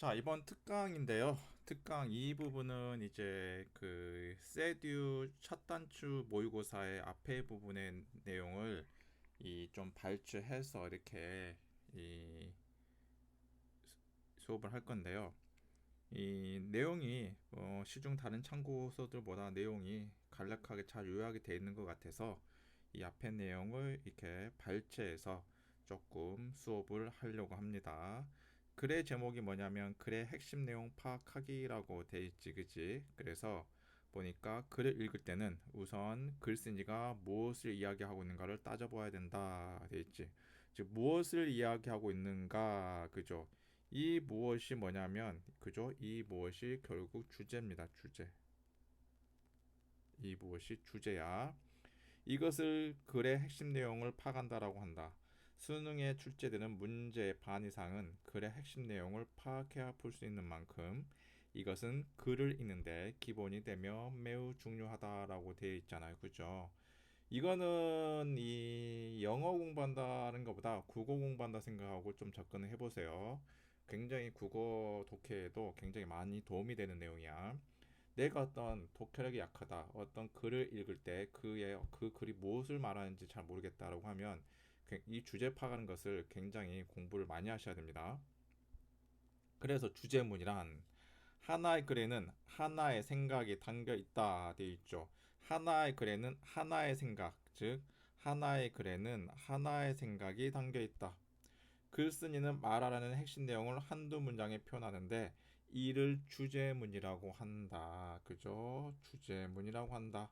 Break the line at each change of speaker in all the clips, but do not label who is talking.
자, 이번 특강인데요. 특강 이 부분은 이제 그 세듀 첫 단추 모의고사의 앞에 부분의 내용을 이 좀 발췌해서 이렇게 이 수- 수업을 할 건데요. 이 내용이 어, 시중 다른 참고서들보다 내용이 간략하게 잘 요약이 되어 있는 것 같아서 이 앞에 내용을 이렇게 발췌해서 조금 수업을 하려고 합니다. 글의 제목이 뭐냐면 글의 핵심 내용 파악하기라고 돼 있지 그지 그래서 보니까 글을 읽을 때는 우선 글쓴이가 무엇을 이야기하고 있는가를 따져봐야 된다 돼 있지. 즉 무엇을 이야기하고 있는가 그죠? 이 무엇이 뭐냐면 그죠? 이 무엇이 결국 주제입니다 주제. 이 무엇이 주제야? 이것을 글의 핵심 내용을 파악한다라고 한다 수능에 출제되는 문제의 반 이상은 글의 핵심 내용을 파악해야 풀 수 있는 만큼 이것은 글을 읽는데 기본이 되며 매우 중요하다라고 되어 있잖아요. 그죠? 이거는 이 영어 공부한다는 것보다 국어 공부한다 생각하고 좀 접근을 해보세요. 굉장히 국어 독해에도 굉장히 많이 도움이 되는 내용이야. 내가 어떤 독해력이 약하다, 어떤 글을 읽을 때 그의 그 글이 무엇을 말하는지 잘 모르겠다라고 하면 그- 이 주제 파악하는 것을 굉장히 공부를 많이 하셔야 됩니다. 그래서 주제문이란 하나의 글에는 하나의 생각이 담겨 있다 되어 있죠. 하나의 글에는 하나의 생각, 즉 하나의 글에는 하나의 생각이 담겨 있다. 글쓴이는 말하라는 핵심 내용을 한두 문장에 표현하는데 이를 주제문이라고 한다. 그죠? 주제문이라고 한다.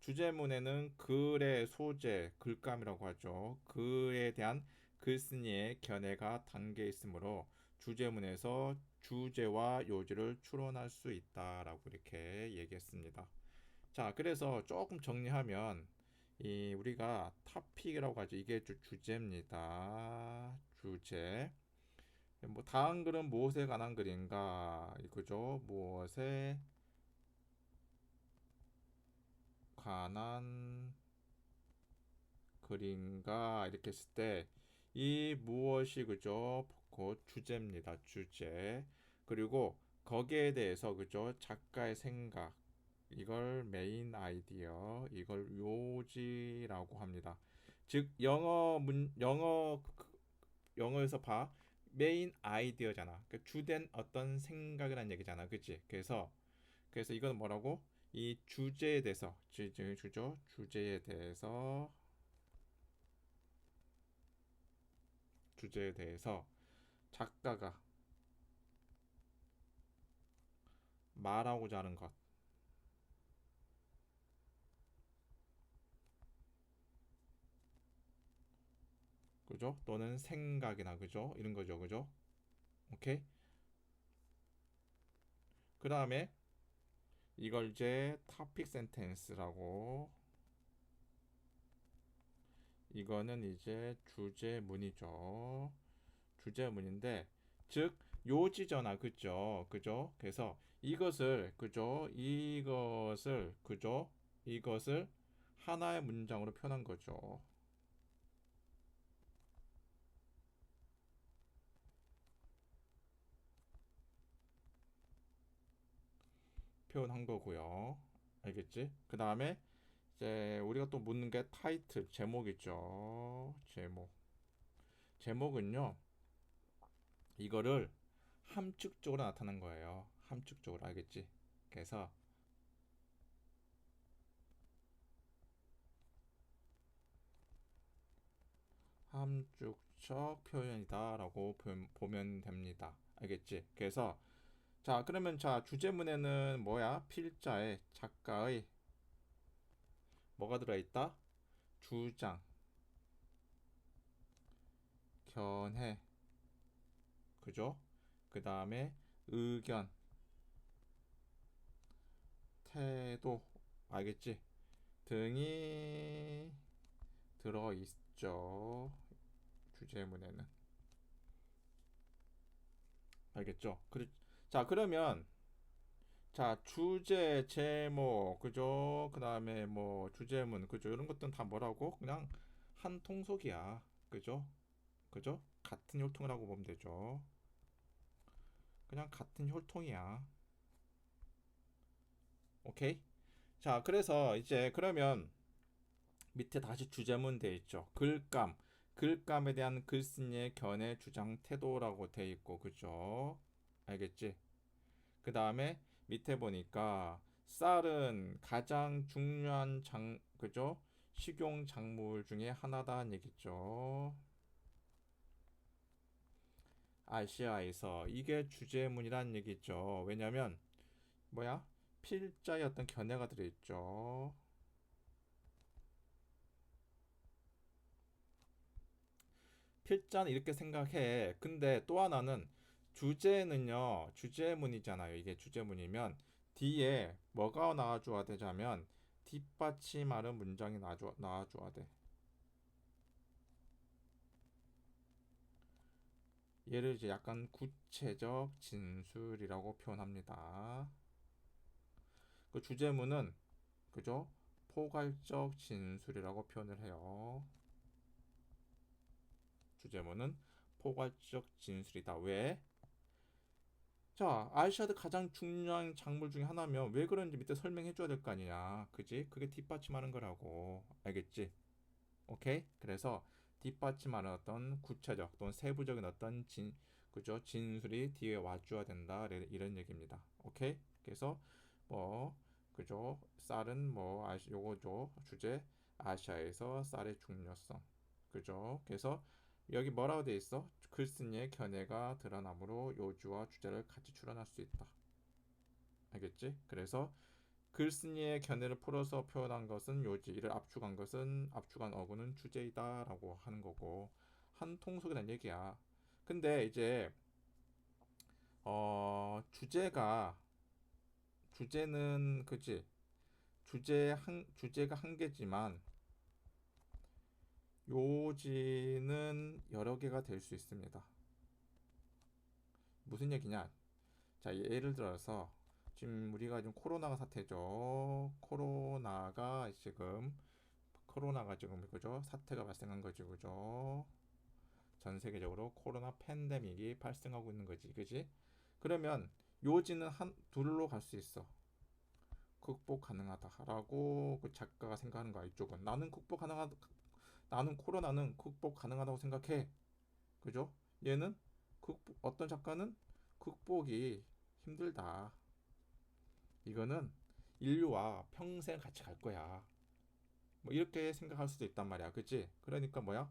주제문에는 글의 소재, 글감이라고 하죠. 글에 대한 글쓴이의 견해가 담겨 있으므로 주제문에서 주제와 요지를 추론할 수 있다라고 이렇게 얘기했습니다. 자, 그래서 조금 정리하면 이 우리가 토픽이라고 하죠. 이게 주, 주제입니다. 주제. 뭐 다음 글은 무엇에 관한 글인가? 그죠? 무엇에 관한 글인가 이렇게 했을 때 이 무엇이 그죠? 곧 주제입니다. 주제. 그리고 거기에 대해서 그죠? 작가의 생각. 이걸 메인 아이디어, 이걸 요지라고 합니다. 즉 영어 문 영어 그- 영어에서 봐 메인 아이디어잖아. 그 주된 어떤 생각이라는 얘기잖아. 그치? 그래서 그래서 이건 뭐라고? 이 주제에 대해서 주죠 주제에 대해서 주제에 대해서 작가가 말하고자 하는 것 그죠? 또는 생각이나 그죠? 이런 거죠. 그죠? 오케이? 그 다음에 이걸 이제 topic sentence라고 이거는 이제 주제문이죠. 주제문인데 즉 요지잖아. 그죠? 그죠? 그래서 이것을 그죠? 이것을 그죠? 이것을 하나의 문장으로 표현한 거죠. 표현한 거고요. 알겠지? 그 다음에 이제 우리가 또 묻는 게 타이틀, 제목이죠. 제목. 제목은요. 이거를 함축적으로 나타난 거예요. 함축적으로 알겠지? 그래서 함축적 표현이다라고 보- 보면 됩니다. 알겠지? 그래서 자, 그러면 자, 주제문에는 뭐야? 필자의 작가의 뭐가 들어있다? 주장, 견해, 그죠? 그 다음에 의견, 태도, 알겠지? 등이 들어있죠. 주제문에는. 알겠죠? 그, 자, 그러면 자, 주제, 제목, 그죠? 그 다음에 뭐 주제문, 그죠? 이런 것들은 다 뭐라고? 그냥 한 통속이야. 그죠? 그죠? 같은 혈통이라고 보면 되죠. 그냥 같은 혈통이야. 오케이? 자, 그래서 이제 그러면 밑에 다시 주제문 돼 있죠. 글감. 글감에 대한 글쓴이의 견해, 주장, 태도라고 돼 있고, 그죠? 알겠지? 그 다음에 밑에 보니까 쌀은 가장 중요한 장, 그죠? 식용 작물 중에 하나다는 얘기죠. 아시아에서 이게 주제문이란 얘기죠. 왜냐면 뭐야? 필자의 어떤 견해가 들어있죠. 필자는 이렇게 생각해. 근데 또 하나는 주제는요. 주제문이잖아요. 이게 주제문이면 뒤에 뭐가 나와줘야 되자면 뒷받침하는 문장이 나와줘, 나와줘야 돼. 얘를 이제 약간 구체적 진술이라고 표현합니다. 그 주제문은 그죠? 포괄적 진술이라고 표현을 해요. 주제문은 포괄적 진술이다. 왜? 자, 아이샤드 가장 중요한 작물 중에 하나면 왜 그런지 밑에 설명해 줘야 될 거 아니냐. 그지? 그게 뒷받침하는 거라고. 알겠지? 오케이? 그래서 뒷받침하는 어떤 구체적 또는 세부적인 어떤 진 그죠? 진술이 뒤에 와줘야 된다. 이런 얘기입니다. 오케이? 그래서 뭐 그죠? 쌀은 뭐 아시 요거죠. 주제 아시아에서 쌀의 중요성. 그죠? 그래서 여기 뭐라고 돼 있어? 글쓴이의 견해가 드러나므로 요주와 주제를 같이 출연할 수 있다. 알겠지? 그래서 글쓴이의 견해를 풀어서 표현한 것은 요지, 이를 압축한 것은 압축한 어구는 주제이다라고 하는 거고 한 통속이란 얘기야. 근데 이제 어 주제가 주제는 그지 주제 한 주제가 한 개지만 요지는 여러 개가 될 수 있습니다. 무슨 얘기냐? 자, 예를 들어서 지금 우리가 지금 코로나가 사태죠. 코로나가 지금 코로나가 지금 그죠? 사태가 발생한 거지, 그죠? 전 세계적으로 코로나 팬데믹이 발생하고 있는 거지, 그지? 그러면 요지는 한 둘로 갈 수 있어. 극복 가능하다라고 그 작가가 생각하는 거야. 이쪽은 나는 극복 가능하다. 나는 코로나는 극복 가능하다고 생각해. 그죠? 얘는 극복, 어떤 작가는 극복이 힘들다. 이거는 인류와 평생 같이 갈 거야. 뭐 이렇게 생각할 수도 있단 말이야. 그치? 그러니까 뭐야?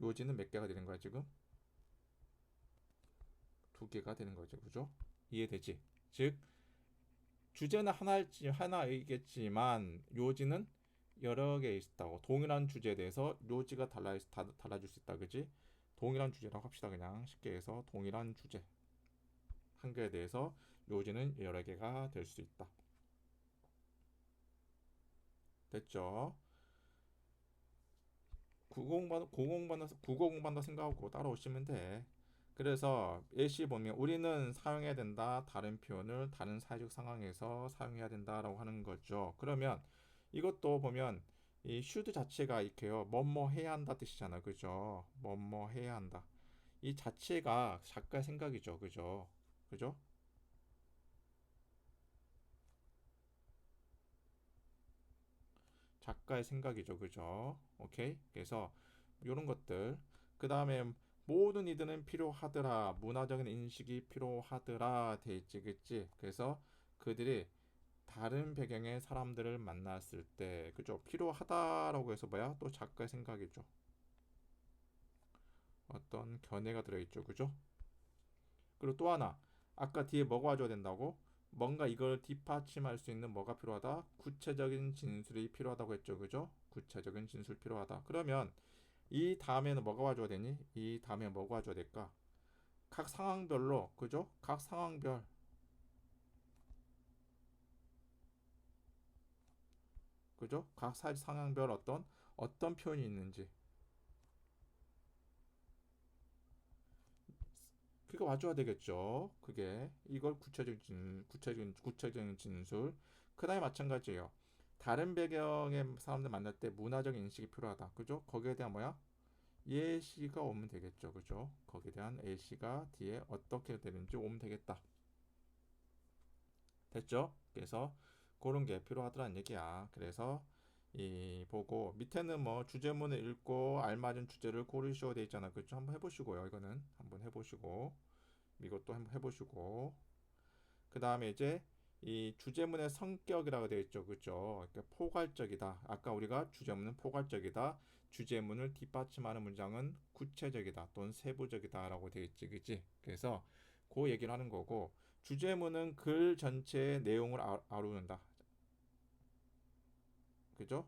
요지는 몇 개가 되는 거야, 지금? 두 개가 되는 거죠. 그죠? 이해되지? 즉, 주제는 하나일지 하나이겠지만 요지는 여러 개 있다고 동일한 주제에 대해서 요지가 달라 다, 달라질 수 있다 그지 동일한 주제라고 합시다 그냥. 쉽게 해서 동일한 주제. 한 개에 대해서 요지는 여러 개가 될 수 있다. 됐죠? 국어공부한다 국어공부한다 국어공부한다 생각하고 따라오시면 돼. 그래서 예시 보면 우리는 사용해야 된다 다른 표현을 다른 사회적 상황에서 사용해야 된다라고 하는 거죠. 그러면 이것도 보면 이 should 자체가 이렇게요. 뭐뭐 해야 한다 뜻이잖아. 그죠? 뭐뭐 해야 한다. 이 자체가 작가의 생각이죠. 그죠? 그죠? 작가의 생각이죠. 그죠? 오케이? 그래서 이런 것들 그 다음에 모든 이들은 필요하더라 문화적인 인식이 필요하더라 돼 있지 그치 그래서 그들이 다른 배경의 사람들을 만났을 때 그죠? 필요하다라고 해서 뭐야? 또 작가의 생각이죠. 어떤 견해가 들어있죠. 그죠? 그리고 또 하나 아까 뒤에 뭐가 와줘야 된다고? 뭔가 이걸 뒷받침할 수 있는 뭐가 필요하다? 구체적인 진술이 필요하다고 했죠. 그죠? 구체적인 진술 필요하다. 그러면 이 다음에는 뭐가 와줘야 되니? 이 다음에 뭐가 와줘야 될까? 각 상황별로 그죠? 각 상황별 그죠? 각 사지 상황별 어떤 어떤 표현이 있는지 그게 와줘야 되겠죠. 그게 이걸 구체적인 진, 구체적인 구체적인 진술. 그다음에 마찬가지예요. 다른 배경의 사람들 만날 때 문화적 인식이 필요하다. 그죠? 거기에 대한 뭐야? 예시가 오면 되겠죠. 그죠? 거기에 대한 예시가 뒤에 어떻게 되는지 오면 되겠다. 됐죠? 그래서 그런 게 필요하더란 얘기야. 그래서 이 보고 밑에는 뭐 주제문을 읽고 알맞은 주제를 고르시오 돼 있잖아. 그렇죠? 한번 해보시고요. 이거는 한번 해보시고 이것도 한번 해보시고 그 다음에 이제 이 주제문의 성격이라고 되어 있죠. 그렇죠? 그러니까 포괄적이다. 아까 우리가 주제문은 포괄적이다. 주제문을 뒷받침하는 문장은 구체적이다 또는 세부적이다라고 되어 있지. 그치 그래서 그 얘기를 하는 거고 주제문은 글 전체의 내용을 아, 아우른다. 그죠?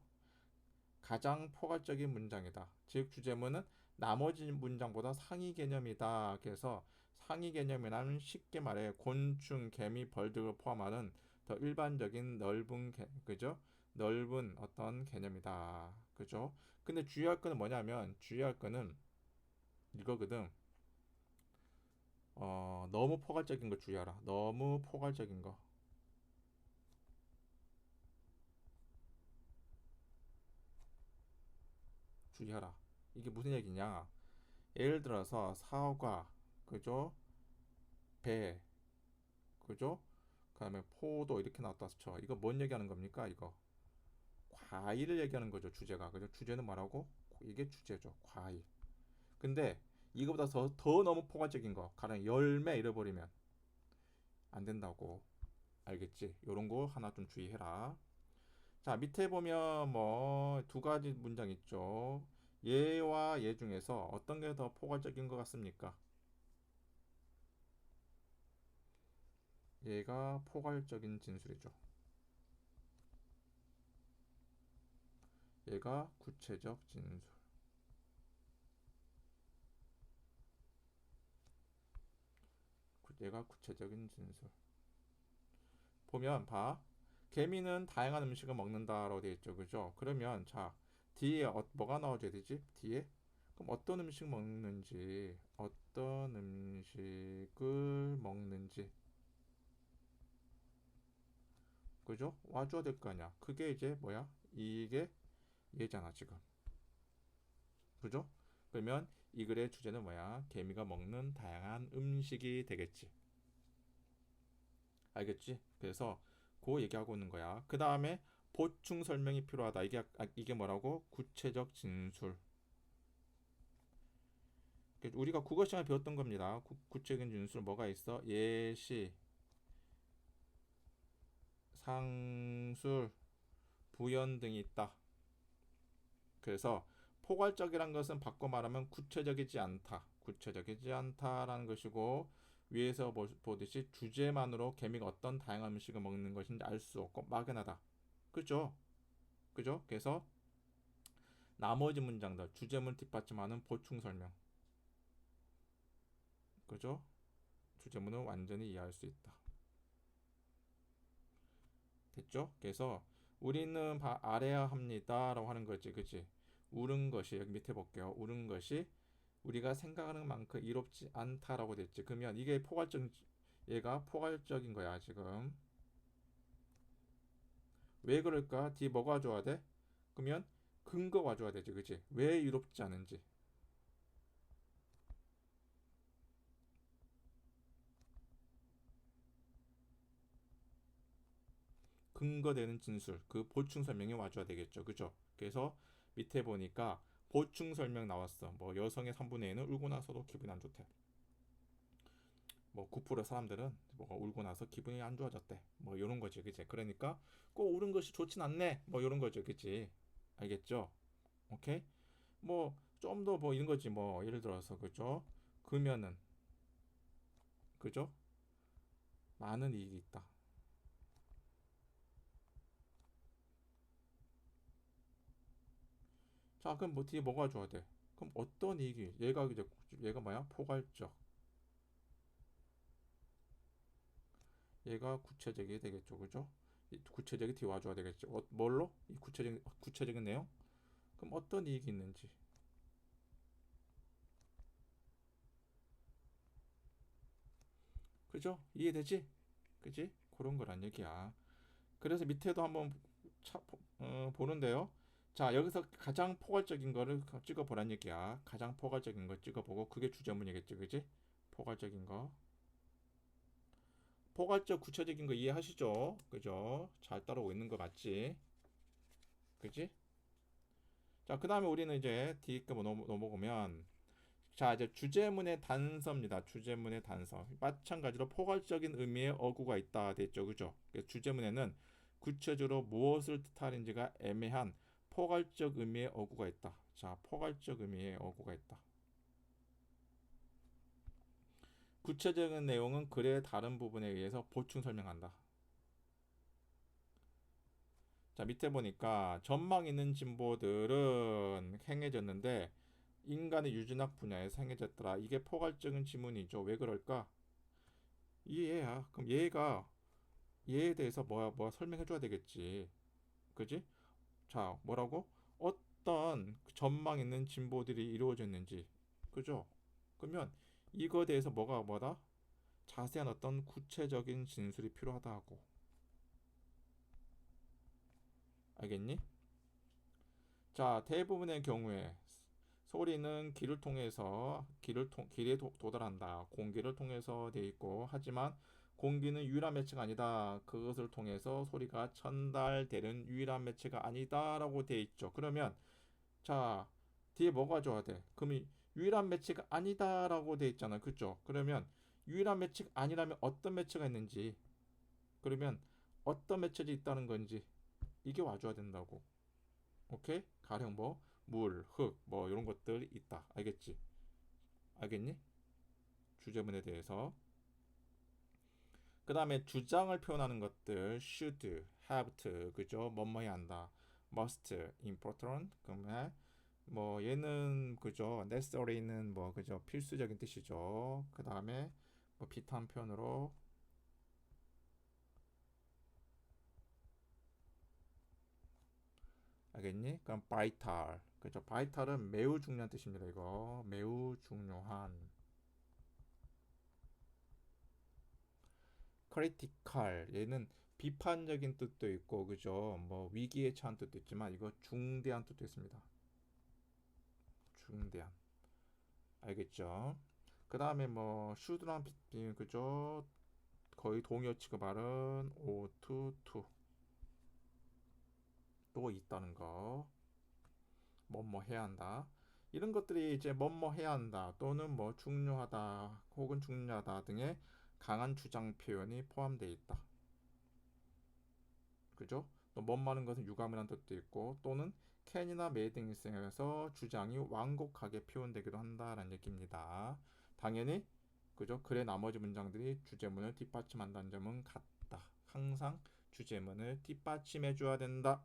가장 포괄적인 문장이다. 즉 주제문은 나머지 문장보다 상위 개념이다. 그래서 상위 개념이라는 쉽게 말해 곤충, 개미, 벌 등을 포함하는 더 일반적인 넓은 개, 그죠? 넓은 어떤 개념이다. 그죠? 근데 주의할 거는 뭐냐면 주의할 거는 이거거든. 어, 너무 포괄적인 거 주의하라. 너무 포괄적인 거. 주의하라. 이게 무슨 얘기냐? 예를 들어서 사과, 그죠? 배, 그죠? 그다음에 포도 이렇게 나왔다 쳐. 이거 뭔 얘기하는 겁니까? 이거 과일을 얘기하는 거죠. 주제가 그죠? 주제는 뭐라고? 이게 주제죠. 과일. 근데 이거보다 더, 더 너무 포괄적인 거, 가령 열매 잃어버리면 안 된다고. 알겠지? 요런 거 하나 좀 주의해라. 자, 밑에 보면 뭐 두 가지 문장 있죠. 얘와 얘 중에서 어떤 게 더 포괄적인 것 같습니까? 얘가 포괄적인 진술이죠. 얘가 구체적 진술. 얘가 구체적인 진술. 보면 봐. 개미는 다양한 음식을 먹는다라고 되어 있죠. 그죠? 그러면 자, 뒤에 어, 뭐가 나와줘야 되지? 뒤에? 그럼 어떤 음식 먹는지, 어떤 음식을 먹는지. 그죠? 와줘야 될 거 아니야. 그게 이제 뭐야? 이게 얘잖아, 지금. 그죠? 그러면 이 글의 주제는 뭐야? 개미가 먹는 다양한 음식이 되겠지. 알겠지? 그래서 그 얘기하고 있는 거야. 그 다음에 보충 설명이 필요하다. 이게 아, 이게 뭐라고? 구체적 진술. 우리가 국어 시간에 배웠던 겁니다. 구, 구체적인 진술 뭐가 있어? 예시, 상술, 부연 등이 있다. 그래서 포괄적이란 것은 바꿔 말하면 구체적이지 않다. 구체적이지 않다라는 것이고 위에서 보듯이 주제만으로 개미가 어떤 다양한 음식을 먹는 것인지 알 수 없고 막연하다. 그죠? 그죠? 그래서 나머지 문장들 주제문 뒷받침하는 보충 설명. 그죠? 주제문을 완전히 이해할 수 있다. 됐죠? 그래서 우리는 알아야 합니다라고 하는 거지, 그치? 울은 것이 여기 밑에 볼게요. 울은 것이 우리가 생각하는 만큼 이롭지 않다라고 됐지. 그러면 이게 포괄적 얘가 포괄적인 거야 지금. 왜 그럴까? 뒤 뭐가 와줘야 돼? 그러면 근거 와줘야 되지, 그치? 왜 이롭지 않은지. 근거되는 진술, 그 보충 설명이 와줘야 되겠죠, 그죠? 그래서 밑에 보니까 보충 설명 나왔어. 뭐 여성의 3분의 1은 울고 나서도 기분이 안 좋대. 뭐 9% 사람들은 뭐 울고 나서 기분이 안 좋아졌대. 뭐 이런 거지, 그치? 그러니까 꼭 울은 것이 좋진 않네. 뭐 이런 거죠, 그치? 알겠죠? 오케이? 뭐 좀 더 뭐 이런 거지, 뭐 예를 들어서 그죠? 그러면은 그죠? 많은 이익이 있다. 자, 그럼 뭐 뒤에 뭐가 줘야 돼? 그럼 어떤 이익이? 얘가 이제 얘가 뭐야? 포괄적. 얘가 구체적이 되겠죠, 그죠? 구체적이 뒤에 와줘야 되겠죠. 어, 뭘로? 이 구체적 구체적인 내용? 그럼 어떤 이익이 있는지. 그죠? 이해되지? 그지? 그런 거란 얘기야. 그래서 밑에도 한번 차, 어, 보는데요. 자, 여기서 가장 포괄적인 거를 찍어보란 얘기야. 가장 포괄적인 거 찍어보고 그게 주제문이겠지, 그지? 포괄적인 거. 포괄적 구체적인 거 이해하시죠? 그죠? 잘 따라오고 있는 거 맞지? 그지? 자, 그 다음에 우리는 이제 D급 넘어, 넘어오면 자, 이제 주제문의 단서입니다. 주제문의 단서. 마찬가지로 포괄적인 의미의 어구가 있다 됐죠. 그죠? 주제문에는 구체적으로 무엇을 뜻하는지가 애매한 포괄적 의미의 어구가 있다. 자, 포괄적 의미의 어구가 있다. 구체적인 내용은 글의 다른 부분에 의해서 보충 설명한다. 자, 밑에 보니까 전망 있는 진보들은 행해졌는데 인간의 유전학 분야에서 행해졌더라. 이게 포괄적인 지문이죠. 왜 그럴까? 이 얘야. 그럼 얘가 얘에 대해서 뭐야 뭐 설명해 줘야 되겠지. 그지? 자, 뭐라고? 어떤 전망 있는 진보들이 이루어졌는지. 그죠? 그러면 이거에 대해서 뭐가 뭐다? 자세한 어떤 구체적인 진술이 필요하다 하고. 알겠니? 자, 대부분의 경우에 소리는 길을 통해서 길을 통 길에 도, 도달한다. 공기를 통해서 돼 있고 하지만 공기는 유일한 매체가 아니다. 그것을 통해서 소리가 전달되는 유일한 매체가 아니다라고 돼 있죠. 그러면 자, 뒤에 뭐가 줘야 돼? 그럼 유일한 매체가 아니다라고 돼 있잖아. 그죠? 그러면 유일한 매체가 아니라면 어떤 매체가 있는지 그러면 어떤 매체가 있다는 건지 이게 와줘야 된다고. 오케이? 가령 뭐 물, 흙, 뭐 이런 것들 있다. 알겠지? 알겠니? 주제문에 대해서. 그 다음에 주장을 표현하는 것들 should, have to, 그죠? 뭐뭐해야 한다. must, important, 그러면 뭐 얘는 그죠? necessary는 뭐 그죠? 필수적인 뜻이죠. 그 다음에 뭐 비탄 표현으로 알겠니? 그럼 vital, 그죠? vital은 매우 중요한 뜻입니다. 이거 매우 중요한. Critical 얘는 비판적인 뜻도 있고 그죠? 뭐 위기에 처한 뜻도 있지만 이거 중대한 뜻도 있습니다. 중대한. 알겠죠? 그 다음에 뭐 should랑 비- 그죠? 거의 o to to 또 있다는 거. 뭐뭐 해야 한다. 이런 것들이 이제 뭐뭐 해야 한다 또는 뭐 중요하다 혹은 중요하다 등의 강한 주장 표현이 포함되어 있다. 그죠? 또 뭐하는 것은 유감이라는 뜻도 있고 또는 캔이나 메이 등에서 주장이 완곡하게 표현되기도 한다라는 얘기입니다. 당연히 그죠? 글의 나머지 문장들이 주제문을 뒷받침한다는 점은 같다. 항상 주제문을 뒷받침해 줘야 된다.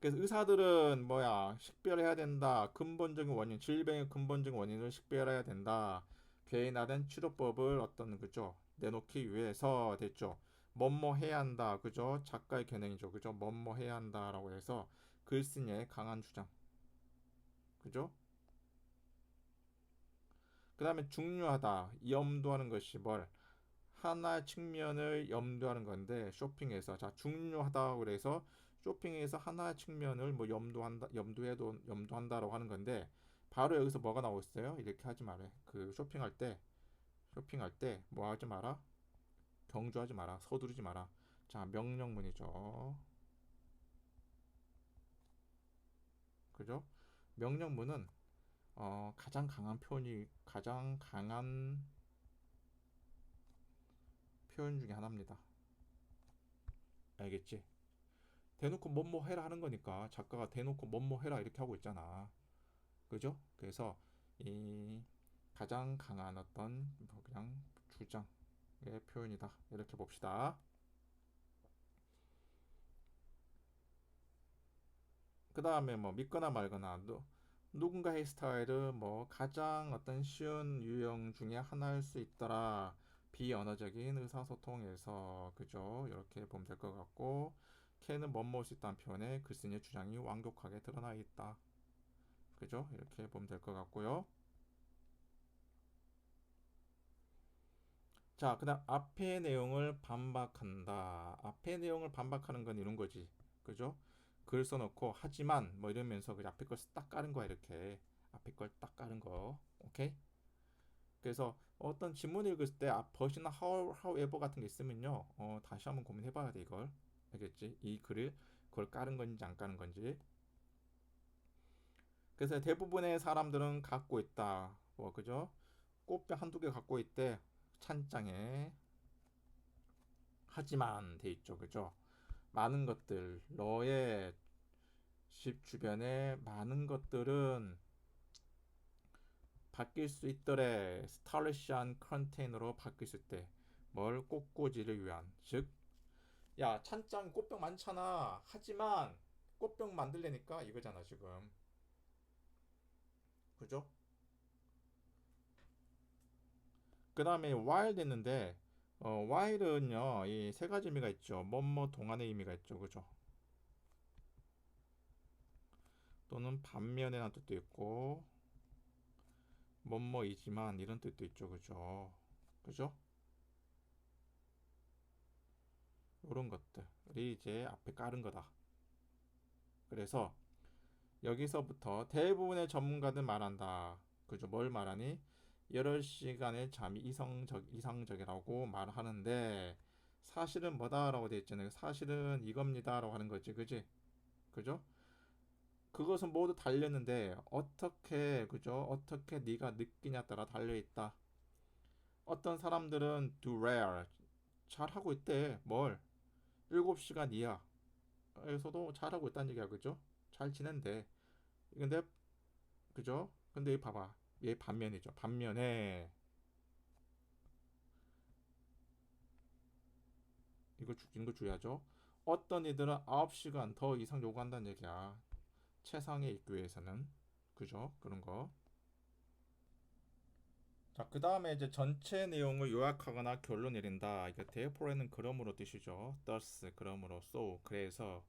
그래서 의사들은 뭐야 식별해야 된다. 근본적인 원인, 질병의 근본적인 원인을 식별해야 된다. 개인화된 치료법을 어떤 그죠 내놓기 위해서 됐죠. 뭐뭐 해야 한다, 그죠? 작가의 견해이죠, 그죠? 뭐뭐 해야 한다라고 해서 글쓴이의 강한 주장, 그죠? 그 다음에 중요하다, 염두하는 것이 뭘? 하나의 측면을 염두하는 건데 쇼핑에서 자 중요하다 그래서 쇼핑에서 하나의 측면을 뭐 염두한다 염두해도 염두한다라고 하는 건데 바로 여기서 뭐가 나오고 있어요? 이렇게 하지 말아요. 그 쇼핑할 때 쇼핑할 때 뭐 하지 마라? 경주하지 마라. 서두르지 마라. 자, 명령문이죠. 그죠? 명령문은 어, 가장 강한 표현이 가장 강한 표현 중에 하나입니다. 알겠지? 대놓고 뭐뭐 해라 하는 거니까 작가가 대놓고 뭐뭐 해라 이렇게 하고 있잖아. 그죠? 그래서 이 가장 강한 어떤 뭐 그냥 주장의 표현이다. 이렇게 봅시다. 그 다음에 뭐 믿거나 말거나 누, 누군가의 스타일은 뭐 가장 어떤 쉬운 유형 중에 하나일 수 있더라. 비언어적인 의사소통에서 그죠? 이렇게 보면 될 것 같고 뭐뭐 수 있다는 표현에 글쓴이의 주장이 완곡하게 드러나 있다. 그죠? 이렇게 보면 될 것 같고요. 자, 그 다음 앞의 내용을 반박한다. 앞의 내용을 반박하는 건 이런 거지. 그죠? 글 써놓고 하지만 뭐 이러면서 그 앞에 걸딱 깔은 거야 이렇게 앞에 걸딱 깔은 거. 오케이? 그래서 어떤 지문 읽을 때 아, but이나 how, however 같은 게 있으면요. 어, 다시 한번 고민해 봐야 돼, 이걸. 알겠지? 이 글을 그걸 깔은 건지 안 깔은 건지. 그래서 대부분의 사람들은 갖고 있다. 뭐 그죠? 꽃병 한두 개 갖고 있대. 찬장에. 하지만 돼 있죠. 그죠? 많은 것들 너의 집 주변에 많은 것들은 바뀔 수 있더래. 스타일리시한 컨테이너로 바뀔 수 있대. 뭘 꽃꽂이를 위한. 즉, 야 찬장 꽃병 많잖아. 하지만 꽃병 만들려니까 이거잖아 지금. 그죠? 그 다음에 while 됐는데 어, while은요 이 세 가지 의미가 있죠. 뭐뭐 동안의 의미가 있죠. 그죠? 또는 반면이라는 뜻도 있고 뭐뭐이지만 이런 뜻도 있죠. 그죠? 그죠? 이런 것들이 이제 앞에 깔은 거다. 그래서 여기서부터 대부분의 전문가들 말한다. 그죠? 뭘 말하니? 8시간의 잠이 이성적, 이상적이라고 말하는데 사실은 뭐다라고 되어 있잖아요. 사실은 이겁니다라고 하는 거지. 그지? 그죠? 그것은 모두 달렸는데 어떻게 그죠? 어떻게 네가 느끼냐 따라 달려 있다. 어떤 사람들은 do rare 잘하고 있대. 뭘? 7시간 이하. 에서도 잘하고 있다는 얘기야. 그죠? 잘 지낸대. 근데 그죠? 근데 이 봐봐. 얘 반면이죠. 반면에 이거 죽인 거 줘야죠. 어떤 이들은 9시간 더 이상 요구한다는 얘기야. 최상의 입교에서는 그죠? 그런 거. 자, 그 다음에 이제 전체 내용을 요약하거나 결론 내린다. 이게 therefore,는 그러므로 뜻이죠. thus 그러므로 so 그래서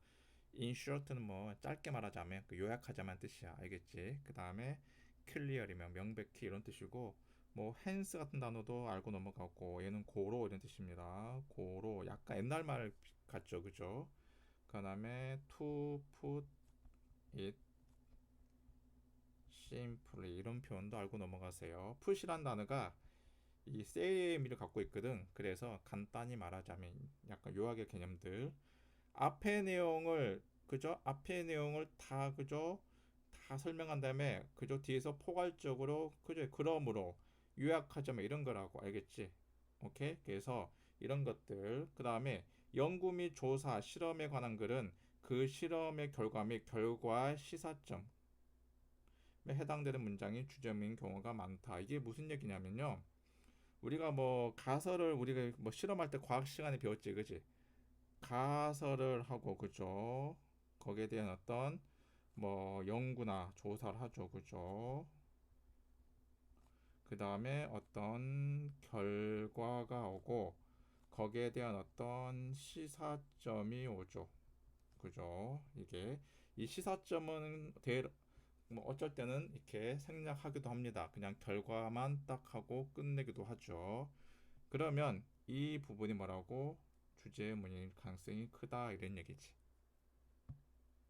short는 뭐 짧게 말하자면 그 요약하자면 뜻이야. 알겠지? 그 다음에 clear이면 명백히 이런 뜻이고 뭐 hence 같은 단어도 알고 넘어가고 얘는 고로 이런 뜻입니다. 고로 약간 옛날 말 같죠, 그죠? 그 다음에 to put it simply 이런 표현도 알고 넘어가세요. put이란 단어가 이 say의 의미를 갖고 있거든. 그래서 간단히 말하자면 약간 요약의 개념들 앞의 내용을 그죠? 앞의 내용을 다 그죠? 다 설명한 다음에 그저 뒤에서 포괄적으로 그저 그러므로 요약하자면 이런 거라고 알겠지? 오케이? 그래서 이런 것들 그 다음에 연구 및 조사 실험에 관한 글은 그 실험의 결과 및 결과 시사점에 해당되는 문장이 주점인 경우가 많다. 이게 무슨 얘기냐면요. 우리가 뭐 가설을 우리가 뭐 실험할 때 과학 시간에 배웠지, 그지? 가설을 하고 그죠? 거기에 대한 어떤 뭐 연구나 조사를 하죠. 그죠? 그 다음에 어떤 결과가 오고 거기에 대한 어떤 시사점이 오죠. 그죠? 이게 이 시사점은 대, 뭐 어쩔 때는 이렇게 생략하기도 합니다. 그냥 결과만 딱 하고 끝내기도 하죠. 그러면 이 부분이 뭐라고 주제문일 가능성이 크다 이런 얘기지.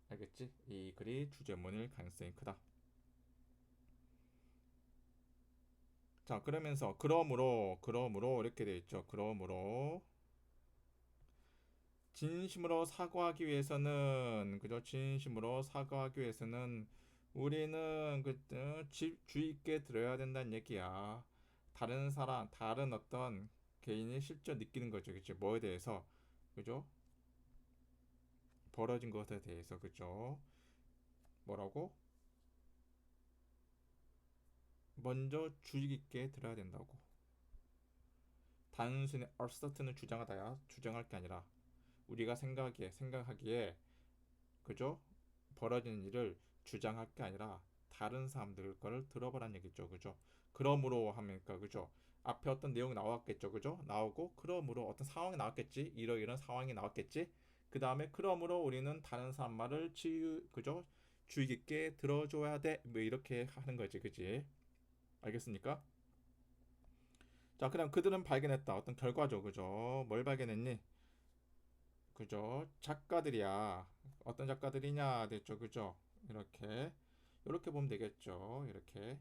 알겠지? 이 글이 주제문일 가능성이 크다. 자, 그러면서 그러므로 그러므로 이렇게 돼 있죠. 그러므로 진심으로 사과하기 위해서는 그죠? 진심으로 사과하기 위해서는 우리는 그 주의 있게 들어야 된다는 얘기야. 다른 사람, 다른 어떤 개인이 실제 느끼는 거죠. 그죠? 뭐에 대해서 그죠? 벌어진 것에 대해서 그죠? 뭐라고? 먼저 주의 깊게 들어야 된다고. 단순히 얼서튼을 주장하다야 주장할 게 아니라 우리가 생각하기에 생각하기에 그죠? 벌어지는 일을 주장할 게 아니라 다른 사람들 거를 들어보라는 얘기죠. 그죠? 그러므로 하니까 그죠? 앞에 어떤 내용이 나왔겠죠. 그죠? 나오고 그러므로 어떤 상황이 나왔겠지. 이러이런 상황이 나왔겠지. 그 다음에 그러므로 우리는 다른 사람 말을 지 그죠? 주의 깊게 들어줘야 돼. 뭐 이렇게 하는 거지, 그지? 알겠습니까? 자, 그다음 그들은 발견했다. 어떤 결과죠, 그죠? 뭘 발견했니? 그죠? 작가들이야. 어떤 작가들이냐, 됐죠, 그죠? 이렇게 이렇게 보면 되겠죠. 이렇게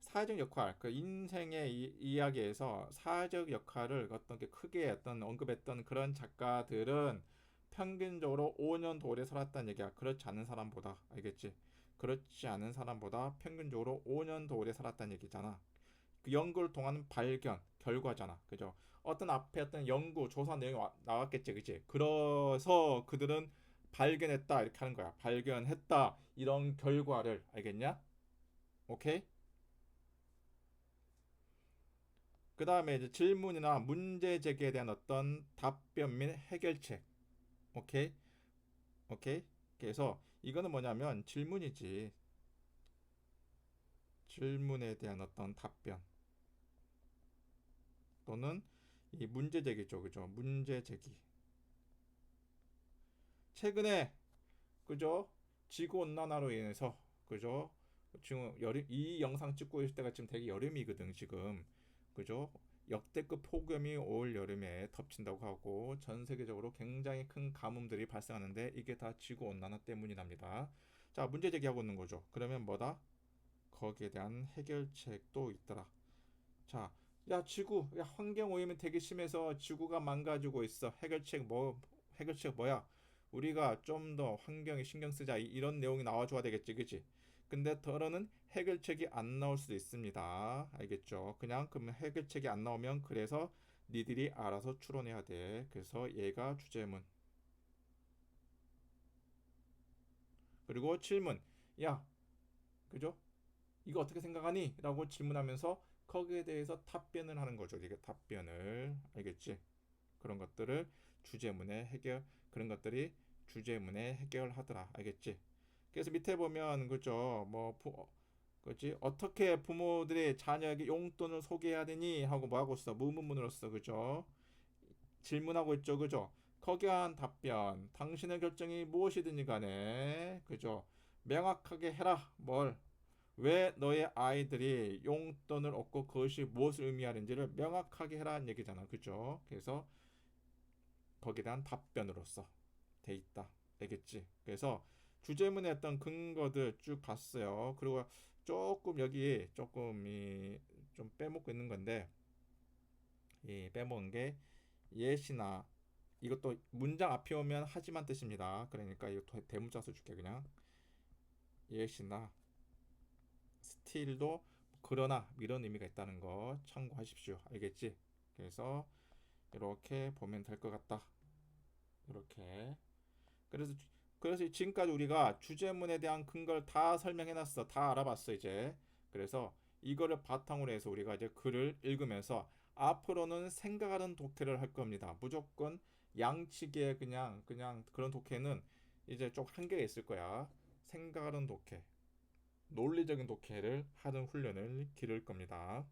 사회적 역할, 그 인생의 이, 이야기에서 사회적 역할을 어떤 게 크게 어떤 언급했던 그런 작가들은 평균적으로 5년 더 오래 살았다는 얘기야. 그렇지 않은 사람보다 알겠지? 그렇지 않은 사람보다 평균적으로 5년 더 오래 살았다는 얘기잖아. 그 연구를 통한 발견, 결과잖아. 그죠? 어떤 앞에 어떤 연구, 조사 내용이 와- 나왔겠지, 그치? 그래서 그들은 발견했다 이렇게 하는 거야. 발견했다 이런 결과를 알겠냐? 오케이? 그 다음에 이제 질문이나 문제 제기에 대한 어떤 답변 및 해결책. 오케이? 오케이? 그래서 이거는 뭐냐면 질문이지. 질문에 대한 어떤 답변 또는 이 문제 제기죠, 그죠? 문제 제기. 최근에 그죠? 지구 온난화로 인해서 그죠? 지금 여름 이 영상 찍고 있을 때가 지금 되게 여름이거든, 지금. 그죠? 역대급 폭염이 올 여름에 덮친다고 하고 전 세계적으로 굉장히 큰 가뭄들이 발생하는데 이게 다 지구 온난화 때문이랍니다. 자, 문제 제기하고 있는 거죠. 그러면 뭐다? 거기에 대한 해결책도 있더라. 자, 야 지구, 야 환경 오염이 되게 심해서 지구가 망가지고 있어. 해결책 뭐 해결책 뭐야? 우리가 좀 더 환경에 신경 쓰자. 이- 이런 내용이 나와줘야 되겠지, 그치? 근데 더러는 해결책이 안 나올 수도 있습니다. 알겠죠? 그냥 그러면 해결책이 안 나오면 그래서 니들이 알아서 추론해야 돼. 그래서 얘가 주제문. 그리고 질문. 야, 그죠? 이거 어떻게 생각하니? 라고 질문하면서 거기에 대해서 답변을 하는 거죠. 이게 답변을. 알겠지? 그런 것들을 주제문에 해결, 그런 것들이 주제문에 해결하더라. 알겠지? 그래서 밑에 보면, 그죠? 뭐, 부, 어, 그지? 어떻게 부모들이 자녀에게 용돈을 소개해야 되니? 하고 뭐 하고 있어? 무문문으로 써. 그죠? 질문하고 있죠. 그죠? 거기에 한 답변. 당신의 결정이 무엇이든지 간에, 그죠? 명확하게 해라. 뭘? 왜 너의 아이들이 용돈을 얻고 그것이 무엇을 의미하는지를 명확하게 해라는 얘기잖아. 그죠? 그래서 거기에 대한 답변으로서 돼 있다. 알겠지? 그래서 주제문에 어떤 근거들 쭉 봤어요. 그리고 조금 여기 조금 이 좀 빼먹고 있는 건데 이 빼먹은 게 예시나 이것도 문장 앞에 오면 하지만 뜻입니다. 그러니까 이거 대- 대문자 써줄게 그냥 예시나 스틸도 그러나 이런 의미가 있다는 거 참고하십시오. 알겠지? 그래서 이렇게 보면 될 것 같다. 이렇게. 그래서 주- 그래서 지금까지 우리가 주제문에 대한 근거를 다 설명해 놨어. 다 알아봤어 이제. 그래서 이거를 바탕으로 해서 우리가 이제 글을 읽으면서 앞으로는 생각하는 독해를 할 겁니다. 무조건 양치기에 그냥 그냥 그런 독해는 이제 좀 한계가 있을 거야. 생각하는 독해. 논리적인 독해를 하는 훈련을 기를 겁니다.